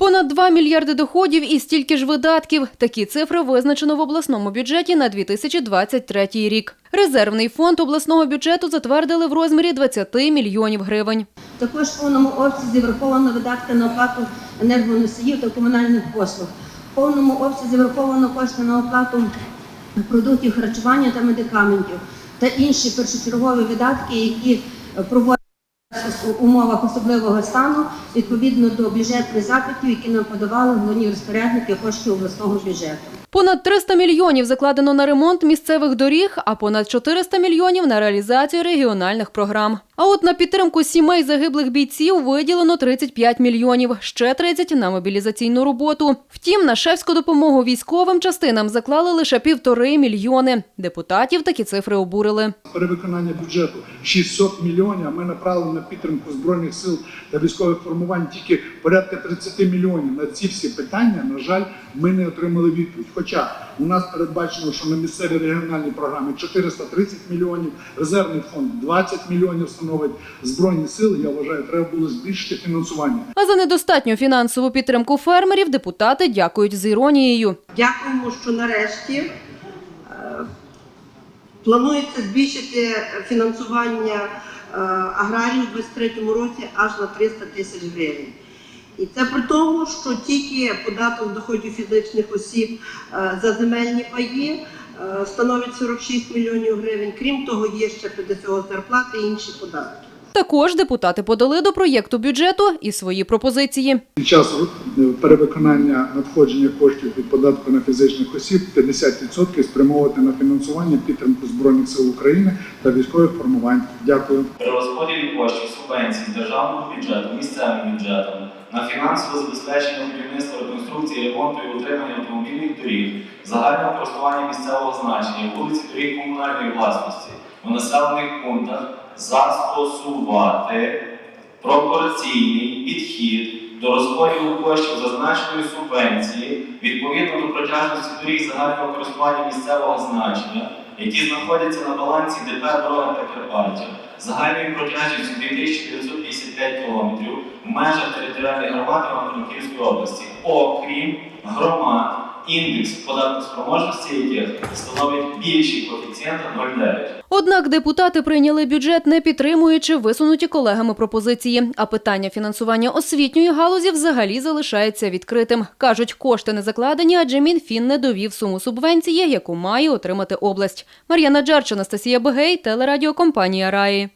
Понад 2 мільярди доходів і стільки ж видатків. Такі цифри визначено в обласному бюджеті на 2023 рік. Резервний фонд обласного бюджету затвердили в розмірі 20 мільйонів гривень. Також в повному обсязі враховано видатки на оплату енергоносіїв та комунальних послуг. В повному обсязі враховано кошти на оплату продуктів харчування та медикаментів та інші першочергові видатки, які проводять у умовах особливого стану відповідно до бюджетних запитів, які нам подавали головні розпорядники коштів обласного бюджету. Понад 300 мільйонів закладено на ремонт місцевих доріг, а понад 400 мільйонів на реалізацію регіональних програм. А от на підтримку сімей загиблих бійців виділено 35 мільйонів, ще 30 – на мобілізаційну роботу. Втім, на шефську допомогу військовим частинам заклали лише півтори мільйони. Депутатів такі цифри обурили. перевиконання бюджету 600 мільйонів, ми направили на підтримку збройних сил та військових формувань тільки порядка 30 мільйонів. На ці всі питання, на жаль, ми не отримали відповідь. Хоча у нас передбачено, що на місцеві регіональні програми 430 мільйонів, резервний фонд 20 мільйонів становить збройні сили. Я вважаю, треба було збільшити фінансування. А за недостатню фінансову підтримку фермерів депутати дякують з іронією. Дякуємо, що нарешті е, планується збільшити фінансування е, аграріїв у 2023 році аж на 300 тисяч гривень. І це при тому, що тільки податок доходів фізичних осіб е, за земельні паї становить 46 мільйонів гривень. Крім того, є ще до цього зарплати і інші податки. Також депутати подали до проєкту бюджету і свої пропозиції. Під час е, перевиконання надходження коштів від податку на фізичних осіб 50% спрямовувати на фінансування підтримку збройних сил України та військових формувань. Дякую. При розподілі коштів субвенцій державного бюджету місцевим бюджетом на фінансове забезпечення будівництва, реконструкції, ремонту і утримання автомобільних доріг, загального користування місцевого значення, вулиці доріг комунальної власності у населених пунктах застосувати пропорційний підхід до розподілу коштів зазначеної субвенції відповідно до протяжності доріг загального користування місцевого значення, які знаходяться на балансі ДП «Дорога Прикарпаття» загальною протяжністю 2955 км в межах територіальної громади Івано-Франківської області, окрім громад, індекс податкоспроможності яких становить більший коефіцієнт 0,9. Однак депутати прийняли бюджет, не підтримуючи висунуті колегами пропозиції. А питання фінансування освітньої галузі взагалі залишається відкритим. Кажуть, кошти не закладені, адже Мінфін не довів суму субвенції, яку має отримати область. Мар'яна Джарч, Анастасія Бегей, телерадіокомпанія Раї.